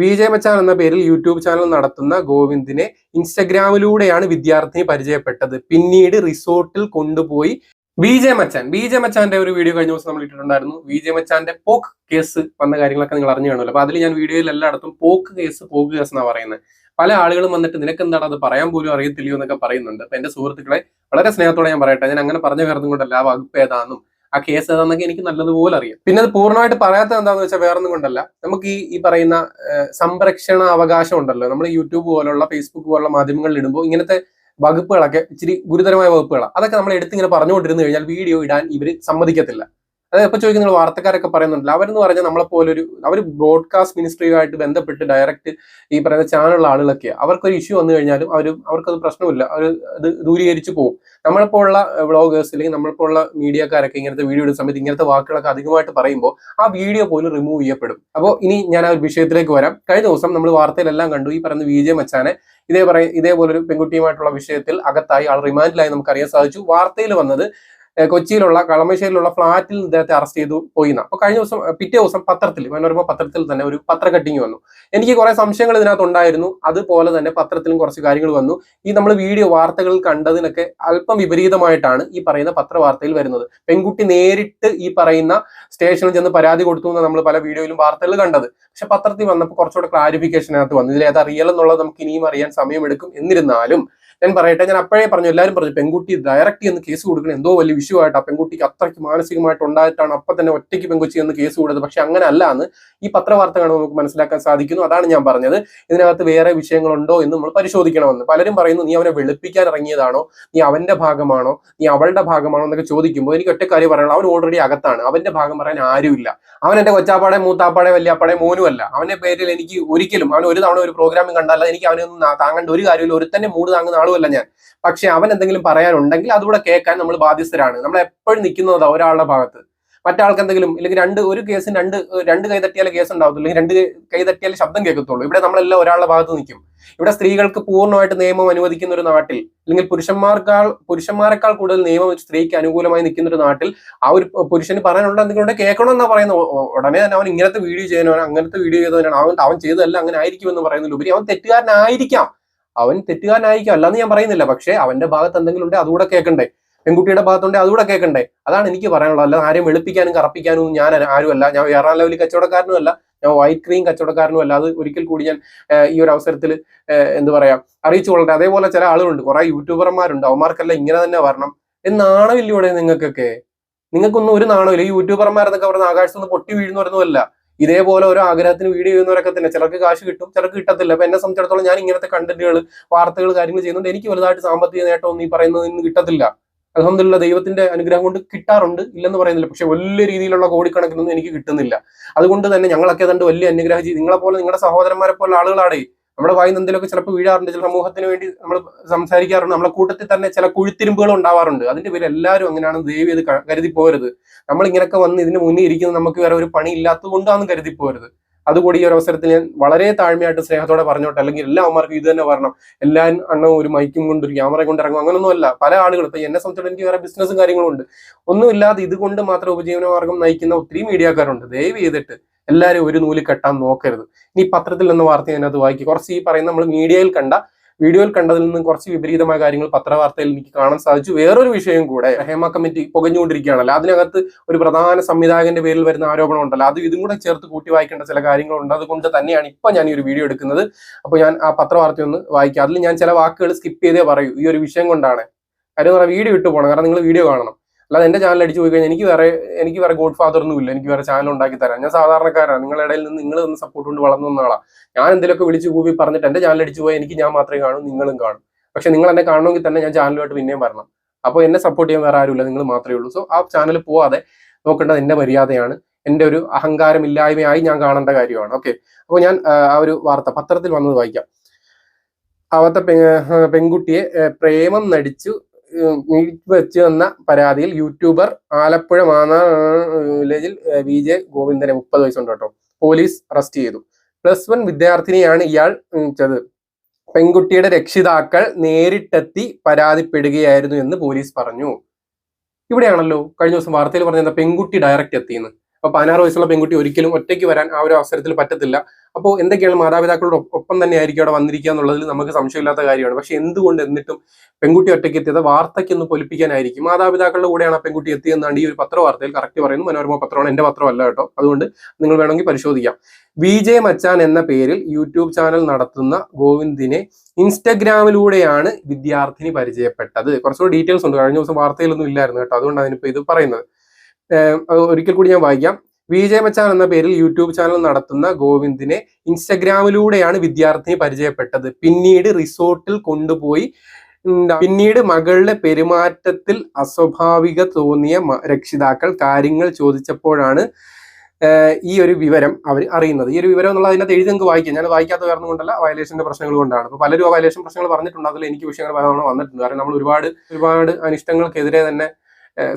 വിജയ മച്ചാൻ എന്ന പേരിൽ YouTube channel നടത്തുന്ന ഗോവിന്ദിനെ ഇൻസ്റ്റഗ്രാമിലൂടെയാണ് വിദ്യാർത്ഥിനി പരിചയപ്പെട്ടത്. പിന്നീട് റിസോർട്ടിൽ കൊണ്ടുപോയി വി ജെ മച്ചാൻ. വി ജെ മച്ചാന്റെ ഒരു വീഡിയോ കഴിഞ്ഞ ദിവസം നമ്മൾ ഇട്ടിട്ടുണ്ടായിരുന്നു. വി ജെ മച്ചാന്റെ പോക്ക് കേസ് വന്ന കാര്യങ്ങളൊക്കെ നിങ്ങൾ അറിഞ്ഞു കാണുമല്ലോ അപ്പൊ അതിൽ ഞാൻ വീഡിയോയിൽ എല്ലായിടത്തും പോക്ക് കേസ് പോക്ക് കേസ് എന്നാണ് പറയുന്നത്. പല ആളുകളും വന്നിട്ട് നിനക്ക് എന്താണ് അത് പറയാൻ പോലും അറിയത്തില്ലയോ എന്നൊക്കെ പറയുന്നുണ്ട്. അപ്പൊ എന്റെ സുഹൃത്തുക്കളെ വളരെ സ്നേഹത്തോടെ ഞാൻ പറയട്ടെ. ഞാൻ അങ്ങനെ പറഞ്ഞു കയറുന്നും കൊണ്ടല്ല ആ വകുപ്പ് ഏതാണെന്നും ആ കേസ് ഏതാണെന്നൊക്കെ എനിക്ക് നല്ലതുപോലെ അറിയാം. പിന്നെ അത് പൂർണമായിട്ട് പറയാത്തത് എന്താണെന്ന് വെച്ചാൽ വേറൊന്നും കൊണ്ടല്ല. നമുക്ക് ഈ ഈ പറയുന്ന സംരക്ഷണ അവകാശം ഉണ്ടല്ലോ. നമ്മൾ യൂട്യൂബ് പോലുള്ള ഫേസ്ബുക്ക് പോലുള്ള മാധ്യമങ്ങളിൽ ഇടുമ്പോൾ ഇങ്ങനത്തെ വകുപ്പുകളൊക്കെ ഇച്ചിരി ഗുരുതരമായ വകുപ്പുകളാണ് അതൊക്കെ നമ്മൾ എടുത്തിങ്ങനെ പറഞ്ഞുകൊണ്ടിരുന്നു കഴിഞ്ഞാൽ വീഡിയോ ഇടാൻ ഇവർ സമ്മതിക്കത്തില്ല. അതായത് ഇപ്പൊ ചോദിക്കുന്ന വാർത്തക്കാരൊക്കെ പറയുന്നുണ്ടല്ലോ. അവരെന്ന് പറഞ്ഞാൽ നമ്മളെ പോലെ ഒരു അവർ ബ്രോഡ്കാസ്റ്റ് മിനിസ്ട്രിയുമായിട്ട് ബന്ധപ്പെട്ട് ഡയറക്റ്റ് ഈ പറയുന്ന ചാനലുള്ള ആളുകളൊക്കെ അവർക്കൊരു ഇഷ്യൂ വന്നു കഴിഞ്ഞാലും അവർ അവർക്കത് പ്രശ്നമില്ല. അവർ അത് ദൂരീകരിച്ച് പോകും നമ്മളെപ്പോലുള്ള വ്ളോഗേഴ്സ് അല്ലെങ്കിൽ നമ്മളെപ്പോലുള്ള മീഡിയക്കാരൊക്കെ ഇങ്ങനത്തെ വീഡിയോ ഇടുന്ന സമയത്ത് ഇങ്ങനത്തെ വാക്കുകളൊക്കെ അധികമായിട്ട് പറയുമ്പോൾ ആ വീഡിയോ പോലും റിമൂവ് ചെയ്യപ്പെടും. അപ്പോൾ ഇനി ഞാൻ ആ ഒരു വിഷയത്തിലേക്ക് വരാം. കഴിഞ്ഞ ദിവസം നമ്മൾ വാർത്തയിലെല്ലാം കണ്ടു. ഈ പറയുന്ന വി ജെ മച്ചാനെ ഇതേ പറയ ഇതേപോലൊരു പെൺകുട്ടിയുമായിട്ടുള്ള വിഷയത്തിൽ അകത്തായി ആൾ റിമാൻഡിലായി നമുക്കറിയാൻ സാധിച്ചു. വാർത്തയിൽ വന്നത് കൊച്ചിയിലുള്ള കളമശ്ശേരിയിലുള്ള ഫ്ളാറ്റിൽ ഇദ്ദേഹത്തെ അറസ്റ്റ് ചെയ്തു പോയിന്ന. അപ്പൊ കഴിഞ്ഞ ദിവസം പിറ്റേ ദിവസം പത്രത്തിൽ മനോരമ പത്രത്തിൽ തന്നെ ഒരു പത്ര കട്ടിങ് വന്നു. എനിക്ക് കുറെ സംശയങ്ങൾ ഇതിനകത്ത് ഉണ്ടായിരുന്നു. അതുപോലെ തന്നെ പത്രത്തിലും കുറച്ച് കാര്യങ്ങൾ വന്നു. ഈ നമ്മൾ വീഡിയോ വാർത്തകളിൽ കണ്ടതിനൊക്കെ അല്പം വിപരീതമായിട്ടാണ് ഈ പറയുന്ന പത്രവാർത്തയിൽ വരുന്നത്. പെൺകുട്ടി നേരിട്ട് ഈ പറയുന്ന സ്റ്റേഷനിൽ ചെന്ന് പരാതി കൊടുത്തു എന്ന് നമ്മൾ പല വീഡിയോയിലും വാർത്തകൾ കണ്ടത്. പക്ഷെ പത്രത്തിൽ വന്നപ്പോൾ കുറച്ചുകൂടെ ക്ലാരിഫിക്കേഷൻ അകത്ത് വന്നു. ഇതിൽ ഏതാ റിയൽ എന്നുള്ളത് നമുക്ക് ഇനിയും അറിയാൻ സമയമെടുക്കും എന്നിരുന്നാലും ഞാൻ പറയട്ടെ ഞാൻ അപ്പോഴേ പറഞ്ഞു എല്ലാവരും പറഞ്ഞു പെൺകുട്ടി ഡയറക്റ്റ് എന്ന് കേസ് കൊടുക്കണം. എന്തോ വലിയ വിഷയമായിട്ട് ആ പെൺകുട്ടിക്ക് അത്രയ്ക്ക് മാനസികമായിട്ട് ഉണ്ടായിട്ടാണ് അപ്പൊ തന്നെ ഒറ്റയ്ക്ക് പെൺകുച്ചി എന്ന് കേസ് കൊടുത്തത്. പക്ഷെ അങ്ങനെ അല്ല എന്ന് ഈ പത്രവാർത്ത കാണുമ്പോൾ നമുക്ക് മനസ്സിലാക്കാൻ സാധിക്കുന്നു. അതാണ് ഞാൻ പറഞ്ഞത്. ഇതിനകത്ത് വേറെ വിഷയങ്ങളുണ്ടോ എന്ന് നമ്മൾ പരിശോധിക്കണമെന്ന്. പലരും പറയുന്നു നീ അവനെ വെളുപ്പിക്കാൻ ഇറങ്ങിയതാണോ? നീ അവന്റെ ഭാഗമാണോ? നീ അവളുടെ ഭാഗമാണോ? എന്നൊക്കെ ചോദിക്കുമ്പോൾ എനിക്ക് ഒറ്റ കാര്യം പറയണം അവൻ ഓൾറെഡി അകത്താണ്. അവന്റെ ഭാഗം പറയാൻ ആരുമില്ല. അവൻ എന്റെ കൊച്ചാപ്പാടെ മൂത്താപ്പാടെ വല്യാപ്പാടെ മോനുമല്ല. അവന്റെ പേരിൽ എനിക്ക് ഒരിക്കലും അവൻ ഒരു തവണ ഒരു പ്രോഗ്രാമിൽ കണ്ടാലും എനിക്ക് അവനൊന്നും താങ്ങേണ്ട ഒരു കാര്യമില്ല. ഒരു തന്നെ മൂട് താങ്ങുന്ന ആളുമല്ല ഞാൻ. പക്ഷെ അവൻ എന്തെങ്കിലും പറയാനുണ്ടെങ്കിൽ അതുകൂടെ കേൾക്കാൻ നമ്മൾ ബാധ്യസ്ഥരാണ്. നമ്മൾ എപ്പോഴും നിൽക്കുന്നത് ഒരാളുടെ ഭാഗത്ത്. മറ്റാൾക്ക് എന്തെങ്കിലും ഇല്ലെങ്കിൽ രണ്ട് ഒരു കേസിന് രണ്ട് രണ്ട് കൈ തട്ടിയാലേ കേസ് ഉണ്ടാവത്തുള്ളൂ. രണ്ട് കൈ തട്ടിയാലേ ശബ്ദം കേൾക്കത്തുള്ളൂ. ഇവിടെ നമ്മളെല്ലാം ഒരാളുടെ ഭാഗത്ത് നിൽക്കും. ഇവിടെ സ്ത്രീകൾക്ക് പൂർണമായിട്ട് നിയമം അനുവദിക്കുന്ന ഒരു നാട്ടിൽ അല്ലെങ്കിൽ പുരുഷന്മാർക്കാൾ പുരുഷന്മാരെക്കാൾ കൂടുതൽ നിയമം സ്ത്രീക്ക് അനുകൂലമായി നിൽക്കുന്ന ഒരു നാട്ടിൽ ആ ഒരു പുരുഷന് പറയാനുള്ള എന്തെങ്കിലും ഉണ്ടെങ്കിൽ കേൾക്കണമെന്നാ പറയുന്നത്. ഉടനെ തന്നെ അവൻ ഇങ്ങനത്തെ വീഡിയോ ചെയ്യുന്നവൻ അങ്ങനത്തെ വീഡിയോ ചെയ്തവനാണ്. അവൻ അവൻ ചെയ്തതല്ല അങ്ങനെ ആയിരിക്കുമെന്ന് പറയുന്നതിലുപരി അവൻ തെറ്റുകാരനായിരിക്കാം. അവൻ തെറ്റുകാരനായിരിക്കും അല്ലാന്ന് ഞാൻ പറയുന്നില്ല. പക്ഷേ അവന്റെ ഭാഗത്ത് എന്തെങ്കിലും ഉണ്ടെങ്കിൽ അതുകൂടെ കേൾക്കണ്ടേ പെൺകുട്ടിയുടെ ഭാഗത്തുണ്ടെങ്കിൽ അതുകൂടെ കേൾക്കണ്ടേ അതാണ് എനിക്ക് പറയാനുള്ളത്. അല്ല ആരെയും വെളുപ്പിക്കാനും കറപ്പിക്കാനും ഞാൻ ആരുമല്ല. ഞാൻ വേറെ ലെവലിൽ കച്ചവടക്കാരനും അല്ല. ഞാൻ വൈറ്റ് ക്രീം കച്ചവടക്കാരനും അല്ല. അത് ഒരിക്കൽ കൂടി ഞാൻ ഈ ഒരു അവസരത്തിൽ എന്ത് പറയാ അറിയിച്ചു കൊള്ളട്ടെ. അതേപോലെ ചില ആളുകളുണ്ട്. കുറെ യൂട്യൂബർമാരുണ്ട്. അവന്മാർക്കെല്ലാം ഇങ്ങനെ തന്നെ വരണം. നാണമില്ലൂടെ നിങ്ങൾക്കൊക്കെ. നിങ്ങൾക്കൊന്നും ഒരു നാണമില്ല. ഈ യൂട്യൂബർമാരെന്നൊക്കെ പറഞ്ഞ ആകാശത്ത് പൊട്ടി വീഴുന്നു വരുന്നതല്ല ഇതേപോലെ ഓരോ ആഗ്രഹത്തിന് വീഡിയോ ചെയ്യുന്നവരൊക്കെ തന്നെ. ചിലർക്ക് കാശ് കിട്ടും ചിലർക്ക് കിട്ടത്തില്ല. അപ്പൊ എന്നെ സംബന്ധിച്ചിടത്തോളം ഞാൻ ഇങ്ങനത്തെ കണ്ടന്റുകൾ വാർത്തകൾ കാര്യങ്ങൾ ചെയ്യുന്നുണ്ട്. എനിക്ക് വലുതായിട്ട് സാമ്പത്തിക നേട്ടമൊന്നും ഈ പറയുന്നതിൽ നിന്ന് കിട്ടത്തില്ല. അലഹമില്ല ദൈവത്തിന്റെ അനുഗ്രഹം കൊണ്ട് കിട്ടാറുണ്ട്. ഇല്ലെന്ന് പറയുന്നില്ല. പക്ഷെ വലിയ രീതിയിലുള്ള കോടിക്കണക്കിനൊന്നും എനിക്ക് കിട്ടുന്നില്ല. അതുകൊണ്ട് തന്നെ ഞങ്ങളൊക്കെ തണ്ട് വലിയ അനുഗ്രഹം നിങ്ങളെ പോലെ നിങ്ങളുടെ സഹോദരന്മാരെ പോലെ ആളുകളാടേ നമ്മുടെ വായി എന്തെങ്കിലുമൊക്കെ ചിലപ്പോൾ വീഴാറുണ്ട്. ചില സമൂഹത്തിന് വേണ്ടി നമ്മൾ സംസാരിക്കാറുണ്ട്. നമ്മളെ കൂട്ടത്തിൽ തന്നെ ചില കുഴിത്തിരുമ്പുകൾ ഉണ്ടാവാറുണ്ട്. അതിന്റെ പേര് എല്ലാവരും അങ്ങനെയാണ് ദേവി അത് കരുതി പോരുത് നമ്മൾ ഇങ്ങനെയൊക്കെ വന്ന് ഇതിന് മുന്നിൽ ഇരിക്കുന്നത് നമുക്ക് വേറെ ഒരു പണി ഇല്ലാത്തത് കൊണ്ടാണ് കരുതി പോരുത് അതുകൂടി ഈ ഒരു അവസരത്തിൽ ഞാൻ വളരെ താഴ്മയായിട്ട് സ്നേഹത്തോടെ പറഞ്ഞോട്ടെ. അല്ലെങ്കിൽ എല്ലാ അമ്മമാർക്കും ഇത് തന്നെ പറയണം എല്ലാ അണ്ണവും ഒരു മൈക്കും കൊണ്ട് ഒരു ക്യാമറയും കൊണ്ട് ഇറങ്ങും. അങ്ങനൊന്നും അല്ല. പല ആളുകൾ ഇപ്പൊ എന്നെ സംബന്ധിച്ചിടത്തോളം എനിക്ക് വേറെ ബിസിനസ്സും കാര്യങ്ങളും ഉണ്ട്. ഒന്നുമില്ലാതെ ഇതുകൊണ്ട് മാത്രം ഉപജീവന മാർഗം നയിക്കുന്ന ഒത്തിരി മീഡിയക്കാരുണ്ട് ദയവ് ചെയ്തിട്ട് എല്ലാവരും ഒരു നൂൽ കെട്ടാൻ നോക്കരുത്. ഇനി പത്രത്തിൽ നിന്ന് വാർത്ത ഞാനത് വായിക്കും. കുറച്ച് ഈ പറയുന്ന നമ്മൾ മീഡിയയിൽ കണ്ട വീഡിയോയിൽ കണ്ടതിൽ നിന്ന് കുറച്ച് വിപരീതമായ കാര്യങ്ങൾ പത്രവാർത്തയിൽ എനിക്ക് കാണാൻ സാധിച്ചു. വേറൊരു വിഷയം കൂടെ ഹേമ കമ്മിറ്റി പുകഞ്ഞുകൊണ്ടിരിക്കുകയാണല്ലോ. അതിനകത്ത് ഒരു പ്രധാന സംവിധായകന്റെ പേരിൽ വരുന്ന ആരോപണം ഉണ്ടല്ലോ. അത് ഇതും കൂടെ ചേർത്ത് കൂട്ടി വായിക്കേണ്ട ചില കാര്യങ്ങളുണ്ട്. അതുകൊണ്ട് തന്നെയാണ് ഇപ്പൊ ഞാൻ ഈ ഒരു വീഡിയോ എടുക്കുന്നത്. അപ്പൊ ഞാൻ ആ പത്രവാർത്ത ഒന്ന് വായിക്കാം. അതിൽ ഞാൻ ചില വാക്കുകൾ സ്കിപ്പ് ചെയ്തേ പറയൂ. ഈ ഒരു വിഷയം കൊണ്ടാണ്. കാര്യം പറഞ്ഞാൽ വീഡിയോ ഇട്ടു പോകണം. കാരണം നിങ്ങൾ വീഡിയോ കാണണം. അല്ലാതെ എന്റെ ചാനൽ അടിച്ചു പോയി കഴിഞ്ഞാൽ എനിക്ക് വേറെ എനിക്ക് വേറെ ഗോഡ് ഫാദർ ഒന്നും ഇല്ല. എനിക്ക് വേറെ ചാനൽ ഉണ്ടാക്കി തരാം. ഞാൻ സാധാരണക്കാരാണ് നിങ്ങളുടെ ഇടയിൽ നിന്ന് നിങ്ങൾ തന്ന സപ്പോർട്ട് കൊണ്ട് വളർന്നു വന്ന ഞാൻ എന്തെങ്കിലുമൊക്കെ വിളിച്ചു കൂവി പറഞ്ഞിട്ട് എന്റെ ചാനൽ അടിച്ചു പോയി എനിക്ക് ഞാൻ മാത്രമേ കാണൂ നിങ്ങളും കാണും. പക്ഷെ നിങ്ങൾ എന്നെ കാണണമെങ്കിൽ തന്നെ ഞാൻ ചാനലുമായിട്ട് പിന്നെയും വരണം. അപ്പോൾ എന്നെ സപ്പോർട്ട് ചെയ്യാൻ വേറെ ആരുമില്ല നിങ്ങൾ മാത്രമേ ഉള്ളൂ. സോ ആ ചാനൽ പോവാതെ നോക്കേണ്ടത് എന്റെ മര്യാദയാണ്. എന്റെ ഒരു അഹങ്കാരമില്ലായ്മയായി ഞാൻ കാണേണ്ട കാര്യമാണ്. ഓക്കെ അപ്പോൾ ഞാൻ ആ, ഒരു വാർത്ത പത്രത്തിൽ വന്നത് വായിക്കാം. അവത്തെ പെൺകുട്ടിയെ പ്രേമം നടിച്ചു വീട്ടിൽ വെച്ച് വന്ന പരാതിയിൽ യൂട്യൂബർ ആലപ്പുഴ മാന്നാർ വില്ലേജിൽ വി ജെ ഗോവിന്ദനെ മുപ്പത് വയസ്സുണ്ട് കേട്ടോ. പോലീസ് അറസ്റ്റ് ചെയ്തു. പ്ലസ് വൺ വിദ്യാർത്ഥിനിയാണ് ഇയാൾ ചത് പെൺകുട്ടിയുടെ രക്ഷിതാക്കൾ നേരിട്ടെത്തി പരാതിപ്പെടുകയായിരുന്നു എന്ന് പോലീസ് പറഞ്ഞു. ഇവിടെയാണല്ലോ കഴിഞ്ഞ ദിവസം വാർത്തയിൽ പറഞ്ഞ പെൺകുട്ടി ഡയറക്റ്റ് എത്തിയെന്ന്. അപ്പൊ പതിനാറ് വയസ്സുള്ള പെൺകുട്ടി ഒരിക്കലും ഒറ്റയ്ക്ക് വരാൻ ആ ഒരു അവസരത്തിൽ പറ്റത്തില്ല. അപ്പോൾ എന്തൊക്കെയാണ് മാതാപിതാക്കളുടെ ഒപ്പം- തന്നെ ആയിരിക്കും അവിടെ വന്നിരിക്കുക എന്നുള്ളതിൽ നമുക്ക് സംശയമില്ലാത്ത കാര്യമാണ്. പക്ഷെ എന്തുകൊണ്ട് എന്നിട്ടും പെൺകുട്ടി ഒറ്റയ്ക്ക് എത്തിയത് വാർത്തയ്ക്കൊന്ന് പൊലിപ്പിക്കാനായിരിക്കും? മാതാപിതാക്കളുടെ കൂടെയാണ് ആ പെൺകുട്ടി എത്തിയെന്നാണ് ഈ ഒരു പത്ര വാർത്തയിൽ കറക്റ്റ് പറയുന്നു. മനോരമ പത്രമാണ് എന്റെ പത്രമല്ല കേട്ടോ. അതുകൊണ്ട് നിങ്ങൾ വേണമെങ്കിൽ പരിശോധിക്കാം. വി ജെ മച്ചാൻ എന്ന പേരിൽ യൂട്യൂബ് ചാനൽ നടത്തുന്ന ഗോവിന്ദിനെ ഇൻസ്റ്റഗ്രാമിലൂടെയാണ് വിദ്യാർത്ഥിനി പരിചയപ്പെട്ടത്. കുറച്ചുകൂടി ഡീറ്റെയിൽസ് ഉണ്ട്. കഴിഞ്ഞ ദിവസം വാർത്തയിലൊന്നും ഇല്ലായിരുന്നു കേട്ടോ. അതുകൊണ്ടാണ് അതിനിപ്പോൾ ഇത് പറയുന്നത്. ഒരിക്കൽ കൂടി ഞാൻ വായിക്കാം. വി ജെ മച്ചാൻ എന്ന പേരിൽ യൂട്യൂബ് ചാനൽ നടത്തുന്ന ഗോവിന്ദിനെ ഇൻസ്റ്റഗ്രാമിലൂടെയാണ് വിദ്യാർത്ഥിനി പരിചയപ്പെട്ടത്. പിന്നീട് റിസോർട്ടിൽ കൊണ്ടുപോയി. പിന്നീട് മകളുടെ പെരുമാറ്റത്തിൽ അസ്വാഭാവിക തോന്നിയ രക്ഷിതാക്കൾ കാര്യങ്ങൾ ചോദിച്ചപ്പോഴാണ് ഈ ഒരു വിവരം അവർ അറിയുന്നത്. ഈ ഒരു വിവരം എന്നുള്ളത് അതിനകത്ത് എഴുതി നിങ്ങൾക്ക് വായിക്കാം. ഞാൻ വായിക്കാത്ത കാരണം കൊണ്ടല്ല വയലേഷന്റെ പ്രശ്നങ്ങൾ കൊണ്ടാണ്. അപ്പോൾ പലരും ആ വയലേഷൻ പ്രശ്നങ്ങൾ പറഞ്ഞിട്ടുണ്ട് അതിൽ എനിക്ക് വിഷയങ്ങൾ പലതവണ വന്നിട്ടുണ്ട്. കാരണം നമ്മൾ ഒരുപാട് ഒരുപാട് അനിഷ്ടങ്ങൾക്കെതിരെ തന്നെ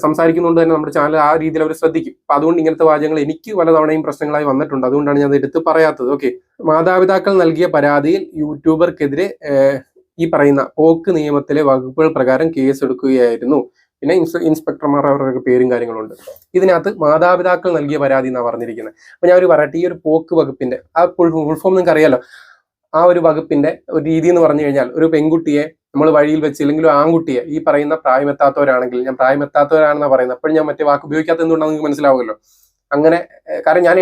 സംസാരിക്കുന്നുണ്ട് തന്നെ നമ്മുടെ ചാനൽ ആ രീതിയിൽ അവർ ശ്രദ്ധിക്കും. അപ്പൊ അതുകൊണ്ട് ഇങ്ങനത്തെ വാചകങ്ങൾ എനിക്ക് പലതവണയും പ്രശ്നങ്ങളായി വന്നിട്ടുണ്ട്. അതുകൊണ്ടാണ് ഞാൻ എടുത്ത് പറയാത്തത്. ഓക്കെ. മാതാപിതാക്കൾ നൽകിയ പരാതിയിൽ യൂട്യൂബർക്കെതിരെ ഈ പറയുന്ന പോക്ക് നിയമത്തിലെ വകുപ്പുകൾ പ്രകാരം കേസ് എടുക്കുകയായിരുന്നു പിന്നെ ഇൻസ് ഇൻസ്പെക്ടർമാർ അവരുടെ പേരും കാര്യങ്ങളുണ്ട്. ഇതിനകത്ത് മാതാപിതാക്കൾ നൽകിയ പരാതി എന്നാണ് പറഞ്ഞിരിക്കുന്നത്. അപ്പൊ ഞാൻ ഒരു പറയട്ടെ ഈ ഒരു പോക്ക് വകുപ്പിന്റെ ആ ഫുൾ ഫോം നിങ്ങൾക്ക് അറിയാലോ ആ ഒരു വകുപ്പിന്റെ ഒരു രീതി എന്ന് പറഞ്ഞു കഴിഞ്ഞാൽ ഒരു പെൺകുട്ടിയെ നമ്മൾ വഴിയിൽ വെച്ച് അല്ലെങ്കിൽ ആൺകുട്ടിയെ ഈ പറയുന്ന പ്രായമെത്താത്തവരാണെങ്കിൽ ഞാൻ പ്രായമെത്താത്തവരാണെന്ന് പറയുന്നത്. അപ്പോഴും ഞാൻ മറ്റേ വാക്ക് ഉപയോഗിക്കാത്ത എന്തുകൊണ്ടാണെന്ന് നിങ്ങൾക്ക് മനസ്സിലാവുമല്ലോ? അങ്ങനെ കാരണം ഞാൻ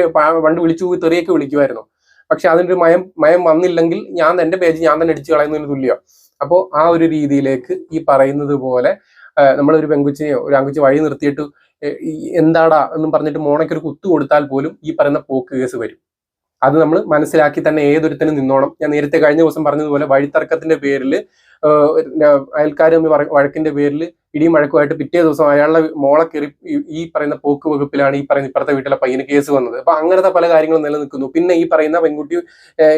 പണ്ട് വിളിച്ചു തെറിയൊക്കെ വിളിക്കുമായിരുന്നു. പക്ഷെ ഒരു മയം മയം വന്നില്ലെങ്കിൽ ഞാൻ എന്റെ പേജ് ഞാൻ തന്നെ അടിച്ചു കളയുന്നതിന് തുല്യം. അപ്പോൾ ആ ഒരു രീതിയിലേക്ക് ഈ പറയുന്നത് പോലെ നമ്മളൊരു ഒരു പെങ്കുച്ചിനെയോ ഒരു ആൺകുച്ചി വഴി നിർത്തിയിട്ട് എന്താടാ എന്നും പറഞ്ഞിട്ട് മോണയ്ക്ക് ഒരു കുത്തു കൊടുത്താൽ പോലും ഈ പറയുന്ന പോക്ക് കേസ് വരും. അത് നമ്മൾ മനസ്സിലാക്കി തന്നെ ഏതൊരുത്തനും നിന്നോണം. ഞാൻ നേരത്തെ കഴിഞ്ഞ ദിവസം പറഞ്ഞതുപോലെ വഴിത്തർക്കത്തിന്റെ പേരിൽ അയൽക്കാർ വഴക്കിന്റെ പേരിൽ ഇടിയും വഴക്കുമായിട്ട് പിറ്റേ ദിവസം അയാളുടെ മോളെ കയറി ഈ പറയുന്ന പോക്ക് വകുപ്പിലാണ് ഈ പറയുന്ന ഇപ്പുറത്തെ വീട്ടിലെ പയ്യന് കേസ് വന്നത്. അപ്പൊ അങ്ങനത്തെ പല കാര്യങ്ങളും നിലനിൽക്കുന്നു. പിന്നെ ഈ പറയുന്ന പെൺകുട്ടി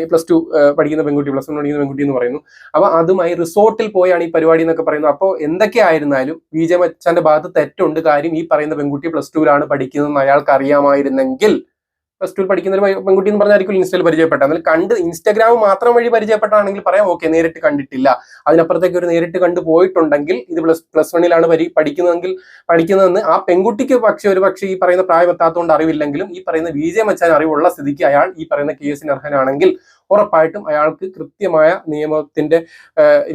പ്ലസ് ടു പഠിക്കുന്ന പെൺകുട്ടി പ്ലസ് വൺ പഠിക്കുന്ന പെൺകുട്ടി എന്ന് പറയുന്നു. അപ്പൊ അതുമായി റിസോർട്ടിൽ പോയാണ് ഈ പരിപാടി എന്നൊക്കെ പറയുന്നത്. അപ്പോൾ എന്തൊക്കെ ആയിരുന്നാലും വി ജെ മച്ചാന്റെ ഭാഗത്ത് തെറ്റുണ്ട്. കാര്യം ഈ പറയുന്ന പെൺകുട്ടി പ്ലസ് ടുവിലാണ് പഠിക്കുന്നതെന്ന് അയാൾക്ക് അറിയാമായിരുന്നെങ്കിൽ പ്ലസ് ടു പഠിക്കുന്ന ഒരു പെൺകുട്ടി എന്ന് പറഞ്ഞായിരിക്കും ഇൻസ്റ്റയിൽ പരിചയപ്പെട്ട എന്നാൽ കണ്ട് ഇൻസ്റ്റാഗ്രാം മാത്രം വഴി പരിചയപ്പെട്ടാണെങ്കിൽ പറയാം ഓക്കെ നേരിട്ട് കണ്ടിട്ടില്ല. അതിനപ്പുറത്തേക്ക് ഒരു നേരിട്ട് കണ്ടു പോയിട്ടുണ്ടെങ്കിൽ ഇത് പ്ലസ് പ്ലസ് വണ്ണിലാണ് പഠിക്കുന്നതെങ്കിൽ പഠിക്കുന്നതെന്ന് ആ പെൺകുട്ടിക്ക് പക്ഷെ ഒരു പക്ഷേ ഈ പറയുന്ന പ്രായം എത്താത്തതുകൊണ്ട് അറിവില്ലെങ്കിലും ഈ പറയുന്ന വി ജെ അറിവുള്ള സ്ഥിതിക്ക് അയാൾ ഈ പറയുന്ന കേസിന് അർഹനാണെങ്കിൽ ഉറപ്പായിട്ടും അയാൾക്ക് കൃത്യമായ നിയമത്തിന്റെ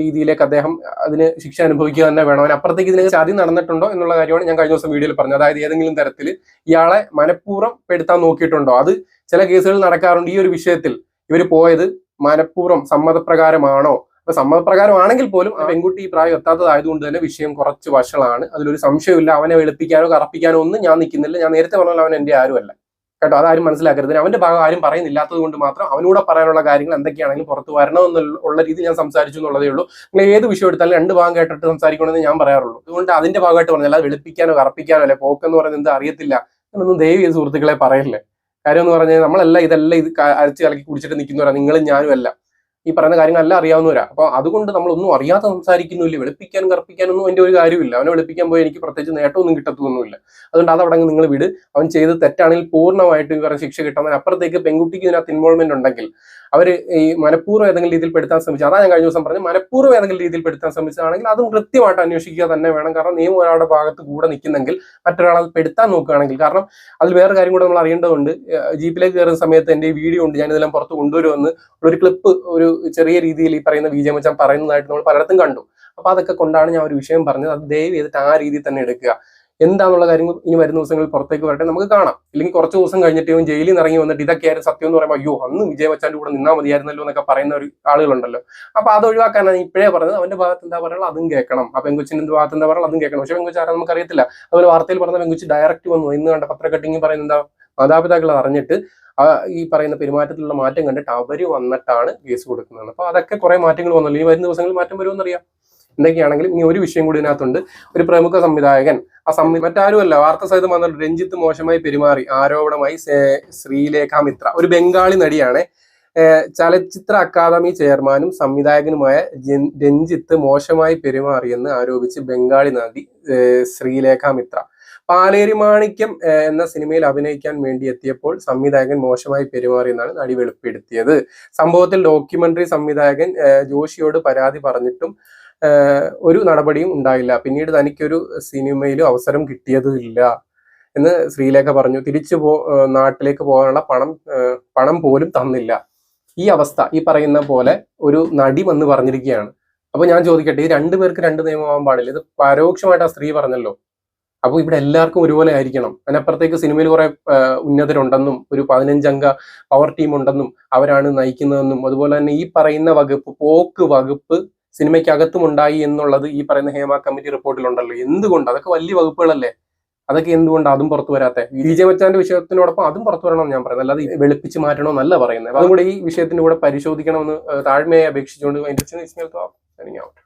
രീതിയിലേക്ക് അദ്ദേഹം അതിന് ശിക്ഷ അനുഭവിക്കുക തന്നെ വേണം. അപ്പുറത്തേക്ക് ഇതിന് ചതി നടന്നിട്ടുണ്ടോ എന്നുള്ള കാര്യമാണ് ഞാൻ കഴിഞ്ഞ ദിവസം വീഡിയോയിൽ പറഞ്ഞത്. അതായത് ഏതെങ്കിലും തരത്തിൽ ഇയാളെ മനഃപൂർവം പെടുത്താൻ നോക്കിയിട്ടുണ്ടോ? അത് ചില കേസുകളിൽ നടക്കാറുണ്ട്. ഈ ഒരു വിഷയത്തിൽ ഇവർ പോയത് മനഃപൂർവം സമ്മതപ്രകാരമാണോ? അപ്പൊ സമ്മതപ്രകാരമാണെങ്കിൽ പോലും ആ പെൺകുട്ടി ഈ പ്രായം എത്താത്തതായതുകൊണ്ട് തന്നെ വിഷയം കുറച്ച് വഷളാണ്. അതിലൊരു സംശയമില്ല അവനെ വെളുപ്പിക്കാനോ കറപ്പിക്കാനോ ഒന്നും ഞാൻ നിൽക്കുന്നില്ല. ഞാൻ നേരത്തെ പറഞ്ഞാൽ അവൻ എന്റെ ആരുമല്ല. കേട്ടോ അതാരും മനസ്സിലാക്കരുത്. അവന്റെ ഭാഗം ആരും പറയുന്നില്ലാത്തത് കൊണ്ട് മാത്രം അവനോട് പറയാനുള്ള കാര്യങ്ങൾ എന്തൊക്കെയാണെങ്കിലും പുറത്ത് വരണമെന്നുള്ള രീതി ഞാൻ സംസാരിച്ചു എന്നുള്ളതേ ഉള്ളൂ. നിങ്ങൾ ഏത് വിഷയം എടുത്താലും രണ്ട് ഭാഗം കേട്ടിട്ട് സംസാരിക്കണമെന്ന് ഞാൻ പറയാറുള്ളൂ. അതുകൊണ്ട് അതിന്റെ ഭാഗമായിട്ട് പറഞ്ഞാൽ അത് വെളുപ്പിക്കാനോ കറപ്പിക്കാനോ അല്ലെ പോക്കെന്ന് പറയുന്നത് എന്ത് അറിയത്തില്ല. എന്നൊന്നും ദൈവം സുഹൃത്തുക്കളെ പറയല്ലേ. കാര്യം എന്ന് പറഞ്ഞാൽ നമ്മളല്ല ഇതല്ല ഇത് അരച്ച് കലക്കി കുടിച്ചിട്ട് നിൽക്കുന്നവരാ നിങ്ങളും ഞാനും അല്ല ഈ പറയുന്ന കാര്യങ്ങളെല്ലാം അറിയാവുന്നവരാ. അപ്പൊ അതുകൊണ്ട് നമ്മൾ ഒന്നും അറിയാതെ സംസാരിക്കുന്നില്ല വെളുപ്പിക്കാനും കറപ്പിക്കാനൊന്നും എന്റെ ഒരു കാര്യമില്ല അവനെ വെളുപ്പിക്കാൻ പോയി എനിക്ക് പ്രത്യേകിച്ച് നേട്ടമൊന്നും കിട്ടത്തൊന്നുമില്ല. അതുകൊണ്ട് അത് അവിടെ നിങ്ങൾ വിട്. അവൻ ചെയ്ത് തെറ്റാണെങ്കിൽ പൂർണമായിട്ട് പറയുന്ന ശിക്ഷ കിട്ടും. അപ്പുറത്തേക്ക് പെൺകുട്ടിക്ക് ഇതിനകത്ത് ഇൻവോൾവ്മെന്റ് ഉണ്ടെങ്കിൽ അവർ ഈ മനഃപൂർവം ഏതെങ്കിലും രീതിയിൽ പെടുത്താൻ ശ്രമിച്ചു. അതാണ് ഞാൻ കഴിഞ്ഞ ദിവസം പറഞ്ഞു മനഃപൂർവം ഏതെങ്കിലും രീതിയിൽ പെടുത്താൻ ശ്രമിച്ചതാണെങ്കിൽ അതും കൃത്യമായിട്ട് അന്വേഷിക്കുക തന്നെ വേണം. കാരണം നിയമം ഒരാളുടെ ഭാഗത്ത് കൂടെ നിൽക്കുന്നെങ്കിൽ മറ്റൊരാൾ അത് പെടുത്താൻ നോക്കുകയാണെങ്കിൽ കാരണം അതിൽ വേറെ കാര്യം കൂടെ നമ്മൾ അറിയേണ്ടതുണ്ട്. ജീപ്പിലേക്ക് കയറുന്ന സമയത്ത് എന്റെ ഈ വീഡിയോ ഉണ്ട്. ഞാൻ ഇതെല്ലാം പുറത്ത് കൊണ്ടുവരുമെന്ന് ഒരു ക്ലിപ്പ് ഒരു ചെറിയ രീതിയിൽ ഈ പറയുന്ന വിജയ മച്ചാൻ പറയുന്നതായിട്ട് നമ്മൾ പലയിടത്തും കണ്ടു. അപ്പൊ അതൊക്കെ കൊണ്ടാണ് ഞാൻ ഒരു വിഷയം പറഞ്ഞത്. അത് ദയവ് ചെയ്തിട്ട് ആ രീതിയിൽ തന്നെ എടുക്കുക. എന്താണെന്നുള്ള കാര്യങ്ങൾ ഇനി വരുന്ന ദിവസങ്ങളിൽ പുറത്തേക്ക് വരട്ടെ നമുക്ക് കാണാം. ഇല്ലെങ്കിൽ കുറച്ച് ദിവസം കഴിഞ്ഞിട്ട് ഇവൻ ജയിലിൽ നിന്ന് ഇറങ്ങി വന്നിട്ട് ഇതൊക്കെയായിരുന്നു സത്യം എന്ന് പറയുമ്പോൾ അയ്യോ അന്ന് വിജയ് വച്ചാന്റെ കൂടെ നിന്നാ മതിയായിരുന്നല്ലോ എന്നൊക്കെ പറയുന്ന ഒരു ആളുകളുണ്ടല്ലോ. അപ്പൊ അത് ഒഴിവാക്കാനാണ് ഇപ്പോഴേ പറഞ്ഞത്. അവന്റെ ഭാഗത്ത് എന്താ പറയുക അതും കേൾക്കണം. ആ പെങ്കുച്ചിന്റെ ഭാഗത്ത് എന്താ പറയുക അതും കേൾക്കണം. പക്ഷെ പെങ്കുച്ച് ആരാ നമുക്ക് അറിയത്തില്ല അതുപോലെ വാർത്തയിൽ പറഞ്ഞ പെങ്കുച്ച് ഡയറക്റ്റ് വന്നു. ഇന്ന് കണ്ട പത്ര പറയുന്ന എന്താ മാതാപിതാക്കൾ അറിഞ്ഞിട്ട് ഈ പറയുന്ന പെരുമാറ്റത്തിലുള്ള മാറ്റം കണ്ടിട്ട് അവർ വന്നിട്ടാണ് കേസ് കൊടുക്കുന്നത് അപ്പൊ അതൊക്കെ കുറെ മാറ്റങ്ങൾ വന്നല്ലോ. ഈ വരുന്ന ദിവസങ്ങളിൽ മാറ്റം വരുമെന്നറിയാം എന്തൊക്കെയാണെങ്കിലും ഇനി ഒരു വിഷയം കൂടി ഇതിനകത്തുണ്ട്. ഒരു പ്രമുഖ സംവിധായകൻ ആ സംവി മറ്റാരുമല്ല വാർത്ത സഹിതം വന്ന രഞ്ജിത്ത് മോശമായി പെരുമാറി ആരോപണമായി ശ്രീലേഖ മിത്ര. ഒരു ബംഗാളി നടിയാണ്. ചലച്ചിത്ര അക്കാദമി ചെയർമാനും സംവിധായകനുമായ രഞ്ജിത്ത് മോശമായി പെരുമാറിയെന്ന് ആരോപിച്ച് ബംഗാളി നടി ശ്രീലേഖ മിത്ര. പാലേരി മാണിക്യം എന്ന സിനിമയിൽ അഭിനയിക്കാൻ വേണ്ടി എത്തിയപ്പോൾ സംവിധായകൻ മോശമായി പെരുമാറിയെന്നാണ് നടി വെളിപ്പെടുത്തിയത്. സംഭവത്തിൽ ഡോക്യുമെന്ററി സംവിധായകൻ ജോഷിയോട് പരാതി പറഞ്ഞിട്ടും ഒരു നടപടിയും ഉണ്ടായില്ല. പിന്നീട് തനിക്കൊരു സിനിമയിലും അവസരം കിട്ടിയതുമില്ല എന്ന് ശ്രീലേഖ പറഞ്ഞു. തിരിച്ചു പോ നാട്ടിലേക്ക് പോകാനുള്ള പണം പണം പോലും തന്നില്ല. ഈ അവസ്ഥ ഈ പറയുന്ന പോലെ ഒരു നടി വന്ന് പറഞ്ഞിരിക്കുകയാണ്. അപ്പൊ ഞാൻ ചോദിക്കട്ടെ ഈ രണ്ടു പേർക്ക് രണ്ട് നിയമമാവാൻ പാടില്ല. ഇത് പരോക്ഷമായിട്ട് ആ സ്ത്രീ പറഞ്ഞല്ലോ. അപ്പോൾ ഇവിടെ എല്ലാവർക്കും ഒരുപോലെ ആയിരിക്കണം. അതിനപ്പുറത്തേക്ക് സിനിമയിൽ കുറെ ഉന്നതരുണ്ടെന്നും ഒരു പതിനഞ്ചംഗ പവർ ടീം ഉണ്ടെന്നും അവരാണ് നയിക്കുന്നതെന്നും അതുപോലെ തന്നെ ഈ പറയുന്ന വകുപ്പ് പോക്ക് വകുപ്പ് സിനിമയ്ക്കകത്തും ഉണ്ടായി എന്നുള്ളത് ഈ പറയുന്ന ഹേമ കമ്മിറ്റി റിപ്പോർട്ടിലുണ്ടല്ലോ. എന്തുകൊണ്ട്? അതൊക്കെ വലിയ വകുപ്പുകളല്ലേ? അതൊക്കെ എന്തുകൊണ്ട് അതും പുറത്തു വരാത്തെ? ജെ ബച്ചാന്റെ വിഷയത്തിനോടൊപ്പം അതും പുറത്തു വരണം ഞാൻ പറയുന്നത്. അല്ലാതെ വെളുപ്പിച്ച് മാറ്റണോ എന്നല്ല പറയുന്നത് അതുകൂടെ ഈ വിഷയത്തിന്റെ കൂടെ പരിശോധിക്കണമെന്ന് താഴ്മയായി താഴ്മയെ അപേക്ഷിച്ചുകൊണ്ട് അതിന്റെ